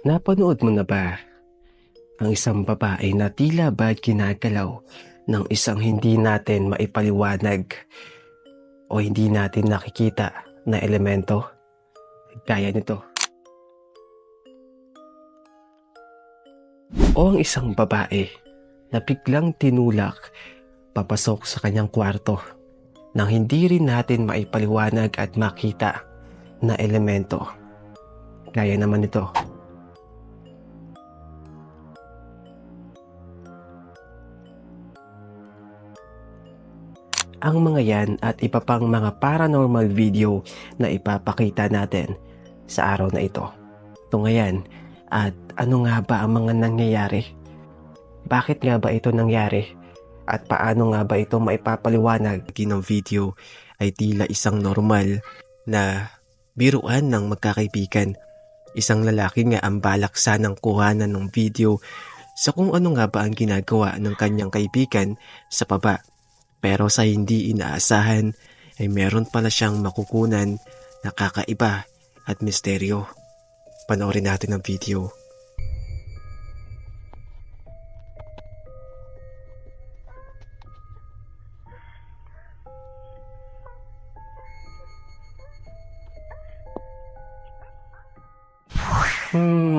Napanood mo na ba ang isang babae na tila ba ginagalaw ng isang hindi natin maipaliwanag o hindi natin nakikita na elemento? Gaya nito. O ang isang babae na biglang tinulak papasok sa kanyang kwarto nang hindi rin natin maipaliwanag at makita na elemento. Gaya naman ito. Ang mga yan at iba pang mga paranormal video na ipapakita natin sa araw na ito. Ito nga yan. At ano nga ba ang mga nangyayari? Bakit nga ba ito nangyari? At paano nga ba ito maipapaliwanag? ng video ay tila isang normal na biruan ng magkakaibigan. Isang lalaki nga ang balak sanang kuhanan ng video sa kung ano nga ba ang ginagawa ng kanyang kaibigan sa baba. Pero sa hindi inaasahan ay meron pala siyang makukunan na kakaiba at misteryo. Panoorin natin ang video. Hmm,